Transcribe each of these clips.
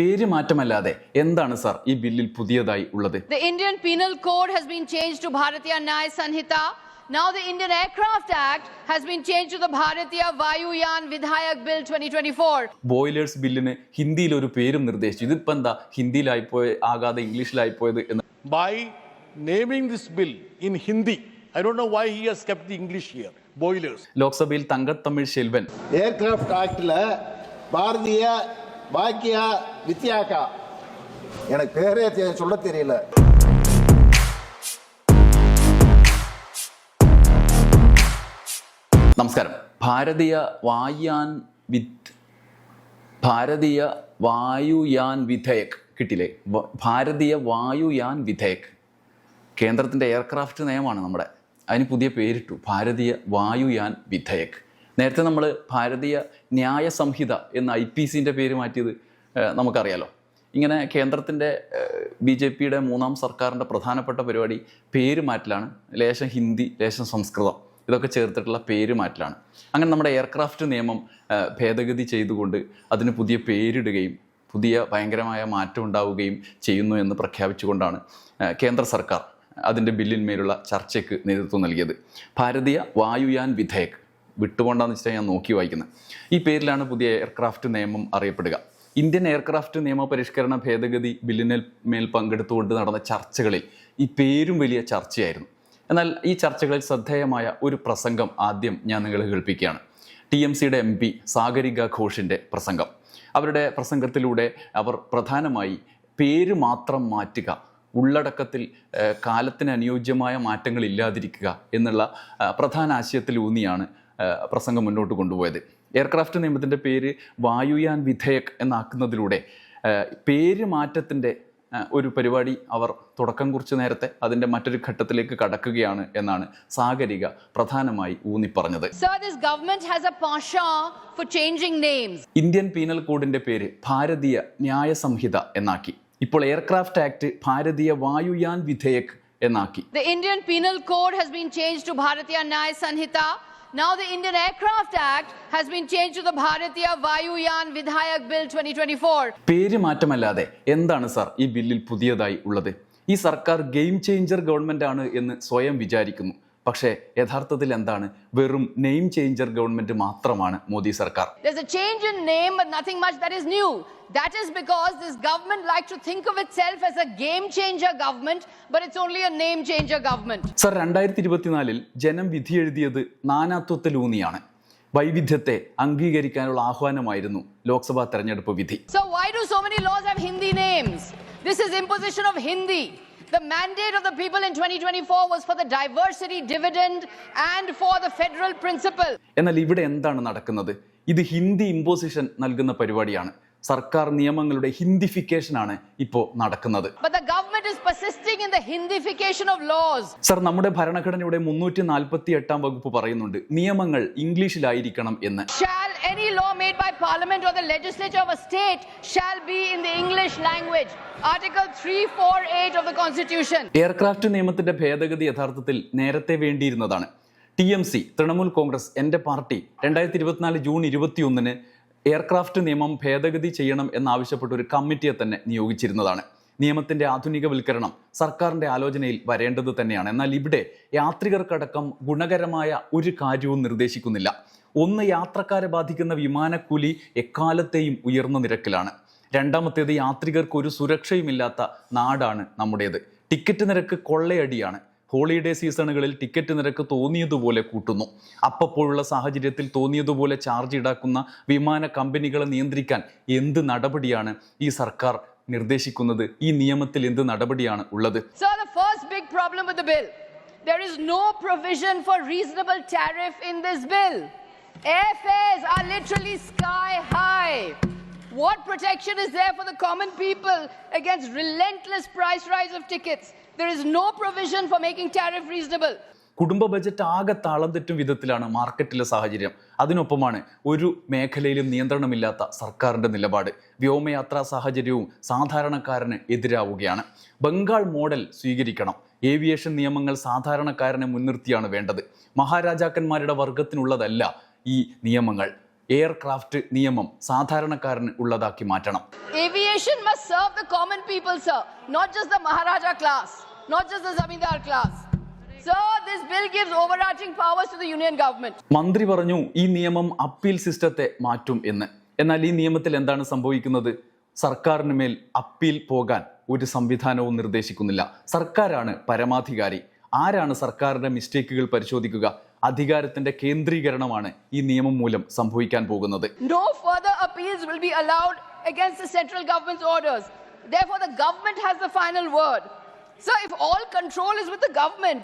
പേര് മാറ്റമല്ലാതെ എന്താണ് സാർ ഈ ബില്ലിൽ പുതിയതായി ഉള്ളത് The Indian Penal Code has been changed to Bharatiya Nyaya Sanhita. Now the Indian Aircraft Act has been changed to the Bharatiya Vayuyan Vidhayak Bill 2024. Boilers ബില്ലിന് ഹിന്ദിയിൽ ഒരു പേരും നിർദ്ദേശിച്ചു ഇതിപ്പോ എന്താ ഹിന്ദിയിലായിപ്പോയ ആകാതെ ഇംഗ്ലീഷിലായിപ്പോയത് എന്ന് by naming this bill in Hindi. I don't know why he has kept the English here. Boilers. ലോക്സഭയിൽ തങ്കത്തമിഴ് ശെൽവൻ ஏர்கிராஃப்ட் ஆக்டில் பாரதிய பாக்கியா வித்யாக்கா எனக்கு பேரே தெ- சொல்ல தெரியல നമസ്കാരം ഭാരതീയ വായുയാൻ വിത്ത് ഭാരതീയ വായുയാൻ വിധേയക് കിട്ടില്ലേ വ- ഭാരതീയ വായുയാൻ വിധേയക് കേന്ദ്രത്തിൻ്റെ എയർക്രാഫ്റ്റ് നയമാണ് നമ്മുടെ അതിന് പുതിയ പേരിട്ടു ഭാരതീയ വായുയാൻ വിധേയക് നേരത്തെ നമ്മൾ ഭാരതീയ ന്യായ സംഹിത എന്ന ഐ പി സിൻ്റെ പേര് മാറ്റിയത് ഏഹ്, നമുക്കറിയാലോ. ഇങ്ങനെ കേന്ദ്രത്തിന്റെ ബി ജെ പിയുടെ മൂന്നാം സർക്കാരിന്റെ പ്രധാനപ്പെട്ട പരിപാടി പേര് മാറ്റലാണ് ലേശം ഹിന്ദി ലേശം സംസ്കൃതം. ഇതൊക്കെ ചേർത്തിട്ടുള്ള പേര് മാറ്റലാണ് അങ്ങനെ നമ്മുടെ എയർക്രാഫ്റ്റ് നിയമം ഭേദഗതി ചെയ്തുകൊണ്ട് അതിന് പുതിയ പേരിടുകയും പുതിയ ഭയങ്കരമായ മാറ്റം ഉണ്ടാവുകയും ചെയ്യുന്നു എന്ന് പ്രഖ്യാപിച്ചുകൊണ്ടാണ് കേന്ദ്ര സർക്കാർ അതിന്റെ ബില്ലിന്മേലുള്ള ചർച്ചയ്ക്ക് നേതൃത്വം നൽകിയത്. ഭാരതീയ വായുയാൻ വിധേയക് വിട്ടുകൊണ്ടാന്ന് വെച്ചാൽ ഞാൻ നോക്കി വായിക്കുന്നത് ഈ പേരിലാണ് പുതിയ എയർക്രാഫ്റ്റ് നിയമം അറിയപ്പെടുക. ഇന്ത്യൻ എയർക്രാഫ്റ്റ് നിയമ പരിഷ്കരണ ഭേദഗതി ബില്ലിന് മേൽ പങ്കെടുത്തുകൊണ്ട് നടന്ന ചർച്ചകളിൽ ഈ പേരും വലിയ ചർച്ചയായിരുന്നു. എന്നാൽ ഈ ചർച്ചകളിൽ ശ്രദ്ധേയമായ ഒരു പ്രസംഗം ആദ്യം ഞാൻ നിങ്ങളെ കേൾപ്പിക്കുകയാണ്. ടി എം സിയുടെ എം പി സാഗരിക ഘോഷിന്റെ പ്രസംഗം. അവരുടെ പ്രസംഗത്തിലൂടെ അവർ പ്രധാനമായി പേര് മാത്രം മാറ്റുക ഉള്ളടക്കത്തിൽ കാലത്തിന് അനുയോജ്യമായ മാറ്റങ്ങൾ ഇല്ലാതിരിക്കുക എന്നുള്ള പ്രധാന ആശയത്തിൽ ഊന്നിയാണ് പ്രസംഗം മുന്നോട്ട് കൊണ്ടുപോയത്. എയർക്രാഫ്റ്റ് നിയമത്തിന്റെ പേര് വായുയാൻ വിധേയക് എന്നാക്കുന്നതിലൂടെ പേര് മാറ്റത്തിന്റെ ഒരു പരിപാടി അവർ തുടക്കം കുറിച്ച് നേരത്തെ അതിന്റെ മറ്റൊരു ഘട്ടത്തിലേക്ക് കടക്കുകയാണ് എന്നാണ് സാഗരിക പ്രധാനമായി ഊന്നി പറഞ്ഞത് Sir, this government has a penchant for changing names. Indian penal കോഡിന്റെ പേര് ഭാരതീയ ന്യായ സംഹിത എന്നാക്കി ഇപ്പോൾ എയർക്രാഫ്റ്റ് ആക്ട് ഭാരതീയ വായുയാൻ വിധേയക് എന്നാക്കി Indian penal code has been change to Bharatiya Nyaya Sanhita. Now the Indian Aircraft Act has been changed to the Bharatiya Vayuyan Vidhayak Bill 2024. പേര് മാറ്റമല്ലാതെ എന്താണ് sir ഈ ബില്ലിൽ പുതിയതായി ഉള്ളത് ഈ സർക്കാർ ഗെയിം ചേഞ്ചർ ഗവൺമെന്റ് ആണ് എന്ന് സ്വയം വിചാരിക്കുന്നു പക്ഷേ യഥാർത്ഥത്തിൽ എന്താണ്? വെറും നെയിം ചേഞ്ചർ ഗവൺമെന്റ് മാത്രമാണ് മോദി സർക്കാർ. ജനം വിധി എഴുതിയത് നാനാത്വത്തിലൂന്നിയാണ്. വൈവിധ്യത്തെ അംഗീകരിക്കാനുള്ള ആഹ്വാനമായിരുന്നു ലോക്സഭാ തെരഞ്ഞെടുപ്പ് വിധി. So why do so many laws Hindi names this is imposition of Hindi The mandate of the people in 2024 was for the diversity dividend and for the federal principle. എന്നാൽ ഇവിടെ എന്താണ് നടക്കുന്നത് ഇത് ഹിന്ദി ഇമ്പോസിഷൻ നൽകുന്ന പരിപാടിയാണ് സർക്കാർ നിയമങ്ങളുടെ ഹിന്ദിഫിക്കേഷനാണ് ഇപ്പോൾ നടക്കുന്നത് But the persisting in the Hindification of laws. Sir നമ്മുടെ ഭരണഘടനയുടെ മുന്നൂറ്റി നാൽപ്പത്തി എട്ടാം വകുപ്പ് പറയുന്നുണ്ട് നിയമങ്ങൾ ഇംഗ്ലീഷിലായിരിക്കണം എന്ന് Shall any law made by parliament or the legislature of a state shall be in the English language. Article 348 of the Constitution. Aircraft നിയമത്തിന്റെ ഭേദഗതി യഥാർത്ഥത്തിൽ നേരത്തെ വേണ്ടിയിരുന്നതാണ് T M C Trinamool Congress എന്റെ പാർട്ടി രണ്ടായിരത്തി ഇരുപത്തിനാല് ജൂൺ ഇരുപത്തിയൊന്നിന് എയർക്രാഫ്റ്റ് നിയമം ഭേദഗതി ചെയ്യണം എന്നാവശ്യപ്പെട്ട ഒരു കമ്മിറ്റിയെ തന്നെ നിയോഗിച്ചിരുന്നതാണ് നിയമത്തിന്റെ ആധുനികവൽക്കരണം സർക്കാരിന്റെ ആലോചനയിൽ വരേണ്ടത് തന്നെയാണ്. എന്നാൽ ഇവിടെ യാത്രികർക്കടക്കം ഗുണകരമായ ഒരു കാര്യവും നിർദ്ദേശിക്കുന്നില്ല. ഒന്ന് യാത്രക്കാരെ ബാധിക്കുന്ന വിമാനക്കൂലി എക്കാലത്തെയും ഉയർന്ന നിരക്കിലാണ്. രണ്ടാമത്തേത് യാത്രികർക്ക് ഒരു സുരക്ഷയുമില്ലാത്ത നാടാണ് നമ്മുടേത്. ടിക്കറ്റ് നിരക്ക് കൊള്ളയടിയാണ്. ഹോളിഡേ സീസണുകളിൽ ടിക്കറ്റ് നിരക്ക് തോന്നിയതുപോലെ കൂട്ടുന്നു. അപ്പപ്പോഴുള്ള സാഹചര്യത്തിൽ തോന്നിയതുപോലെ ചാർജ് ഈടാക്കുന്ന വിമാന കമ്പനികളെ നിയന്ത്രിക്കാൻ എന്ത് നടപടിയാണ് ഈ സർക്കാർ നിർദ്ദേശിക്കുന്നത് ഈ നിയമത്തിൽ എന്ത് നടപടിയാണ് ഉള്ളത് So, the first big problem with the bill there is no provision for reasonable tariff in this bill. Airfares are literally sky high. What protection is there for the common people against relentless price rise of tickets? There is no provision for making tariff reasonable. കുടുംബ budget ആകെ താളം തെറ്റും വിധത്തിലാണ് മാർക്കറ്റിലെ സാഹചര്യം. അതിനൊപ്പമാണ് ഒരു മേഖലയിലും നിയന്ത്രണമില്ലാത്ത സർക്കാരിന്റെ നിലപാട്. വ്യോമയാത്രാ സാഹചര്യവും സാധാരണക്കാരന് എതിരാവുകയാണ്. ബംഗാൾ മോഡൽ സ്വീകരിക്കണം. ഏവിയേഷൻ നിയമങ്ങൾ സാധാരണക്കാരനെ മുൻനിർത്തിയാണ് വേണ്ടത്. മഹാരാജാക്കന്മാരുടെ വർഗത്തിനുള്ളതല്ല ഈ നിയമങ്ങൾ. എയർക്രാഫ്റ്റ് നിയമം സാധാരണക്കാരന് ഉള്ളതാക്കി മാറ്റണം. Aviation must serve the common people, sir, not just the Maharaja class, not just the Zamindar class. മന്ത്രി പറഞ്ഞു ഈ നിയമം അപ്പീൽ സിസ്റ്റത്തെ മാറ്റും എന്ന്. എന്നാൽ ഈ നിയമത്തിൽ എന്താണ് സംഭവിക്കുന്നത്? സർക്കാരിന് മേൽ അപ്പീൽ പോകാൻ ഒരു സംവിധാനവും നിർദ്ദേശിക്കുന്നില്ല. സർക്കാരാണ് പരമാധികാരി. ആരാണ് സർക്കാരിന്റെ മിസ്റ്റേക്കുകൾ പരിശോധിക്കുക? അധികാരത്തിന്റെ കേന്ദ്രീകരണമാണ് ഈ നിയമം മൂലം സംഭവിക്കാൻ പോകുന്നത്. Therefore, the government has the final word. so if all control is with the government,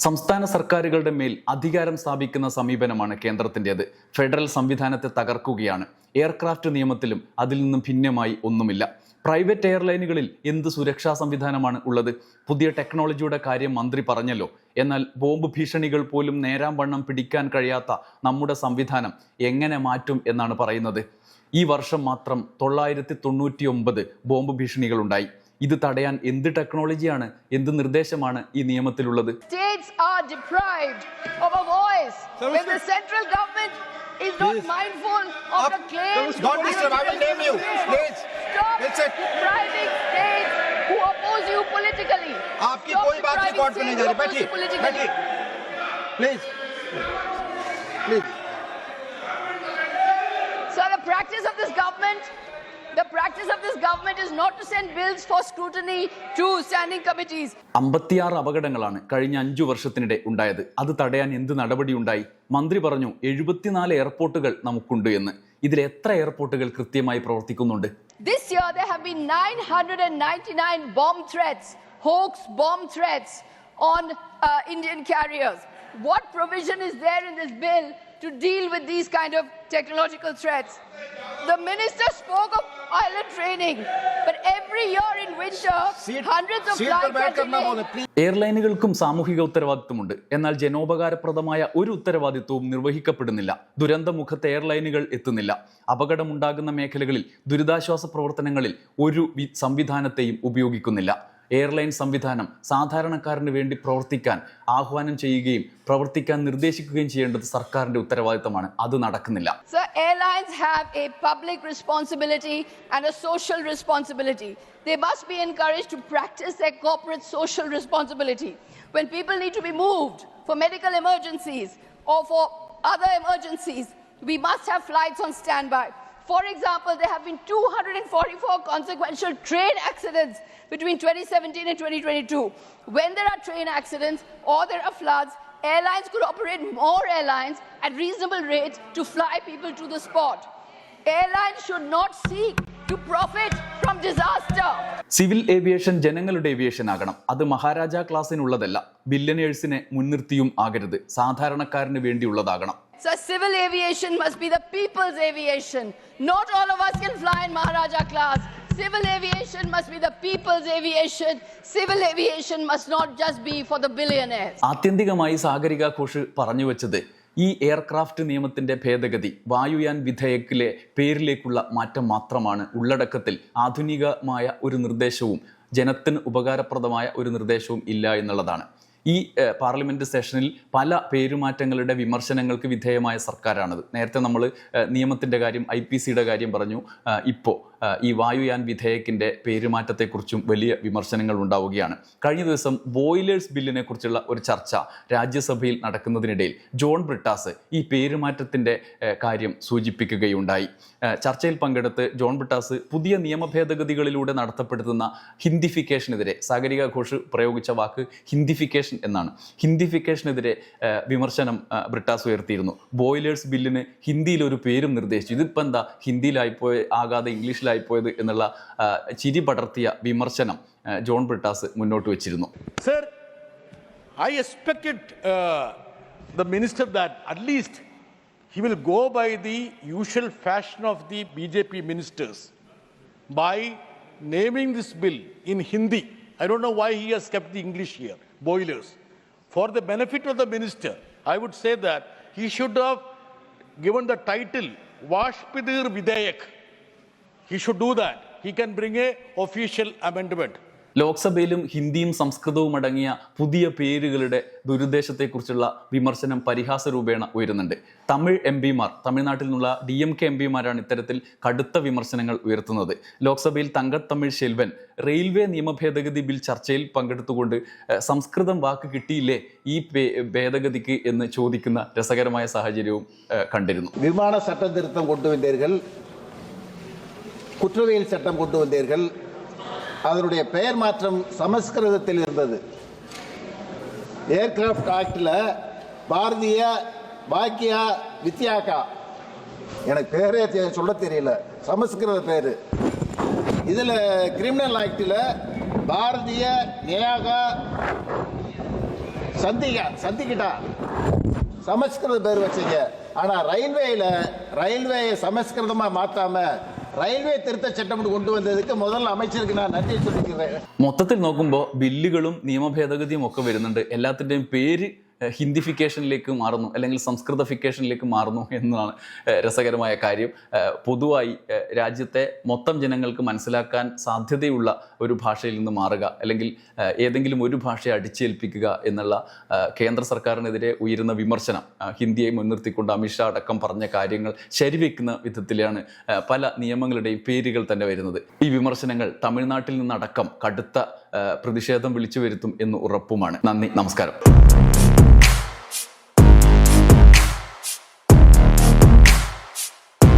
സംസ്ഥാന സർക്കാരുകളുടെ മേൽ അധികാരം സ്ഥാപിക്കുന്ന സമീപനമാണ് കേന്ദ്രത്തിന്റെത്. ഫെഡറൽ സംവിധാനത്തെ തകർക്കുകയാണ്. എയർക്രാഫ്റ്റ് നിയമത്തിലും അതിൽ നിന്നും ഭിന്നമായി ഒന്നുമില്ല. പ്രൈവറ്റ് എയർലൈനുകളിൽ എന്ത് സുരക്ഷാ സംവിധാനമാണ് ഉള്ളത്? പുതിയ ടെക്നോളജിയുടെ കാര്യം മന്ത്രി പറഞ്ഞല്ലോ. എന്നാൽ ബോംബ് ഭീഷണികൾ പോലും നേരാം വണ്ണം പിടിക്കാൻ കഴിയാത്ത നമ്മുടെ സംവിധാനം എങ്ങനെ മാറ്റും എന്നാണ് പറയുന്നത്. ഈ വർഷം മാത്രം തൊള്ളായിരത്തി തൊണ്ണൂറ്റി ഒമ്പത് ബോംബ് ഭീഷണികളുണ്ടായി. ഇത് തടയാൻ എന്ത് ടെക്നോളജിയാണ് എന്ത് നിർദ്ദേശമാണ് ഈ നിയമത്തിലുള്ളത് States are deprived of a voice when the central government is not mindful of the claims. Don't disturb, I will name you. Please. Stop That's it. depriving states who oppose you politically. आपकी Stop कोई बात depriving record पे नहीं states जा who रही oppose you बैठिए politically. बैठिए please please So the practice of this government, the practice of this government is not to send bills for scrutiny to standing committees. അമ്പത്തിയാറ് അപകടങ്ങളാണ് കഴിഞ്ഞ അഞ്ചു വർഷത്തിനിടെ ഉണ്ടായത് അത് തടയാൻ എന്ത് നടപടി ഉണ്ടായി മന്ത്രി പറഞ്ഞു എഴുപത്തിനാല് എയർപോർട്ടുകൾ നമുക്കുണ്ട് എന്ന് ഇതിൽ എത്ര എയർപോർട്ടുകൾ കൃത്യമായി പ്രവർത്തിക്കുന്നുണ്ട് This year, there have been 999 bomb threats, hoax bomb threats on uh, Indian carriers. What provision is there in this bill to deal with these kind of technological threats. The minister spoke of pilot training, but every year in winter, hundreds of lives എയർലൈനുകൾക്കും സാമൂഹിക ഉത്തരവാദിത്വമുണ്ട്. എന്നാൽ ജനോപകാരപ്രദമായ ഒരു ഉത്തരവാദിത്വവും നിർവഹിക്കപ്പെടുന്നില്ല. ദുരന്തമുഖത്ത് എയർലൈനുകൾ എത്തുന്നില്ല. അപകടമുണ്ടാകുന്ന മേഖലകളിൽ ദുരിതാശ്വാസ പ്രവർത്തനങ്ങളിൽ ഒരു സംവിധാനത്തെയും ഉപയോഗിക്കുന്നില്ല. എയർലൈൻ സംവിധാനം സാധാരണക്കാരന് വേണ്ടി പ്രവർത്തിക്കാൻ ആഹ്വാനം ചെയ്യുകയും പ്രവർത്തിക്കാൻ നിർദ്ദേശിക്കുകയും ചെയ്യേണ്ടത് സർക്കാരിന്റെ ഉത്തരവാദിത്തമാണ്. അത് നടക്കുന്നില്ല. Airlines have a public responsibility and a social responsibility they must be encourage to practise a corporate social responsibility when people need to be moved for medical emergencies or for other emergencies we must have flights on stand For example, there have been 244 consequential train accidents between 2017 and 2022. When there are train accidents or there are floods, airlines could operate more airlines at reasonable rates to fly people to the spot. Airlines should not seek to profit from disaster. Civil aviation ജനങ്ങളുടെ aviation ആകണം അത് മഹാരാജ ക്ലാസ്സിനുള്ളതല്ല ബില്യനേഴ്സിനെ മുൻനിർത്തിയും ആകരുത് സാധാരണക്കാരന് വേണ്ടിയുള്ളതാകണം So civil aviation must be the people's aviation. Not all of us can fly in Maharaja class. Civil aviation must be the people's aviation. Civil aviation must not just be for the billionaires. ആത്യന്തികമായി സാഗരിക ഘോഷ് പറഞ്ഞു വെച്ചത് ഈ aircraft നിയമത്തിന്റെ ഭേദഗതി വായുയാൻ വിധേയക്കിലെ പേരിലേക്കുള്ള മാറ്റം മാത്രമാണ് ഉള്ളടക്കത്തിൽ ആധുനികമായ ഒരു നിർദ്ദേശവും ജനത്തിന് ഉപകാരപ്രദമായ ഒരു നിർദ്ദേശവും ഇല്ല എന്നുള്ളതാണ് ഈ പാർലമെന്റ് സെഷനിൽ പല പേരുമാറ്റങ്ങളുടെ വിമർശനങ്ങൾക്ക് വിധേയമായ സർക്കാരാണത്. നേരത്തെ നമ്മൾ നിയമത്തിന്റെ കാര്യം ഐ പി സിയുടെ കാര്യം പറഞ്ഞു. ഇപ്പോൾ ഈ വായുയാൻ വിധേയക്കിന്റെ പേരുമാറ്റത്തെക്കുറിച്ചും വലിയ വിമർശനങ്ങൾ ഉണ്ടാവുകയാണ്. കഴിഞ്ഞ ദിവസം ബോയിലേഴ്സ് ബില്ലിനെ കുറിച്ചുള്ള ഒരു ചർച്ച രാജ്യസഭയിൽ നടക്കുന്നതിനിടയിൽ ജോൺ ബ്രിട്ടാസ് ഈ പേരുമാറ്റത്തിന്റെ ഏഹ്, കാര്യം സൂചിപ്പിക്കുകയുണ്ടായി. ചർച്ചയിൽ പങ്കെടുത്ത് ജോൺ ബ്രിട്ടാസ് പുതിയ നിയമ ഭേദഗതികളിലൂടെ നടത്തപ്പെടുത്തുന്ന ഹിന്ദിഫിക്കേഷനെതിരെ സാഗരിക ഘോഷ് പ്രയോഗിച്ച വാക്ക് ഹിന്ദിഫിക്കേഷൻ എന്നാണ്. ഹിന്ദിഫിക്കേഷനെതിരെ വിമർശനം ബ്രിട്ടാസ് ഉയർത്തിയിരുന്നു. ബോയിലേഴ്സ് ബില്ലിന് ഹിന്ദിയിൽ ഒരു പേരും നിർദ്ദേശിച്ചു. ഇതിപ്പോൾ എന്താ? ഹിന്ദിയിലായിപ്പോയി ആകാതെ മനസ്സിലായിപ്പോയത് എന്നുള്ള ചിരി പടർത്തിയ വിമർശനം ജോൺ ബ്രിട്ടാസ് മുന്നോട്ട് വെച്ചിരുന്നു. Sir I expect the minister that at least he will go by the usual fashion of the B J P ministers by naming this bill in Hindi I do why he has kept the English here boilers for the benefit of the minister I would say that he should have given the title Vashpitir Vidheyak He should do that. He can bring a official amendment. ലോക്സഭയിലും ഹിന്ദിയും സംസ്കൃതവും അടങ്ങിയ പുതിയ പേരുകളുടെ ദുരുദ്ദേശത്തെക്കുറിച്ചുള്ള വിമർശനം പരിഹാസ രൂപേണ ഉയരുന്നുണ്ട് തമിഴ് എം പിമാർ തമിഴ്നാട്ടിൽ നിന്നുള്ള ഡി എം കെ എം പിമാരാണ് ഇത്തരത്തിൽ കടുത്ത വിമർശനങ്ങൾ ഉയർത്തുന്നത് ലോക്സഭയിൽ തങ്കത്തമിഴ് ശെൽവൻ റെയിൽവേ നിയമ ഭേദഗതി ബിൽ ചർച്ചയിൽ പങ്കെടുത്തുകൊണ്ട് ഏഹ്, സംസ്കൃതം വാക്ക് കിട്ടിയില്ലേ ഈ ഭേ- ഭേദഗതിക്ക് എന്ന് ചോദിക്കുന്ന രസകരമായ സാഹചര്യവും ഏഹ്, കണ്ടിരുന്നു விமான சட்ட திருத்தம் கொண்டு வந்தீர்கள் குற்றவியல் சட்டம் கொண்டு வந்தீர்கள். அதனுடைய பெயர் மாற்றம் சமஸ்கிருதத்தில் இருந்தது. ஏர்கிராஃப்ட் ஆக்டில் பாரதிய பாக்கியா வித்யாகா. எனக்கு பேரே சொல்ல தெரியல. சமஸ்கிருத பேர். இதில் கிரிமினல் ஆக்டில் பாரதிய நியாகா சந்திகா சந்திக்கிட்டா. சமஸ்கிருத பேர் வச்சீங்க. ஆனால் ரயில்வேயில் ரயில்வே சமஸ்கிருதமாக மாற்றாமல் ரயில்வே திருத்த சட்டம் கொண்டு வந்ததுக்கு முதல்ல அமைச்சருக்கு நான் நன்றி சொல்லிக்கிறேன் മൊത്തത്തിൽ നോക്കുമ്പോൾ ബില്ലുകളും നിയമ ഭേദഗതിയും ഒക്കെ വരുന്നുണ്ട് എല്ലാത്തിൻ്റെയും പേര് ഏഹ്, ഹിന്ദിഫിക്കേഷനിലേക്ക് മാറുന്നു അല്ലെങ്കിൽ സംസ്കൃതഫിക്കേഷനിലേക്ക് മാറുന്നു എന്നതാണ് രസകരമായ കാര്യം. പൊതുവായി രാജ്യത്തെ മൊത്തം ജനങ്ങൾക്ക് മനസ്സിലാക്കാൻ സാധ്യതയുള്ള ഒരു ഭാഷയിൽ നിന്ന് മാറുക അല്ലെങ്കിൽ ഏതെങ്കിലും ഒരു ഭാഷയെ അടിച്ചേൽപ്പിക്കുക എന്നുള്ള കേന്ദ്ര സർക്കാരിനെതിരെ ഉയരുന്ന വിമർശനം ഹിന്ദിയെ മുൻനിർത്തിക്കൊണ്ട് അമിത്ഷാ അടക്കം പറഞ്ഞ കാര്യങ്ങൾ ശരിവെക്കുന്ന വിധത്തിലാണ് പല നിയമങ്ങളുടെയും പേരുകൾ തന്നെ വരുന്നത്. ഈ വിമർശനങ്ങൾ തമിഴ്നാട്ടിൽ നിന്നടക്കം കടുത്ത പ്രതിഷേധം വിളിച്ചു വരുത്തും എന്ന് ഉറപ്പുമാണ്. നന്ദി നമസ്കാരം.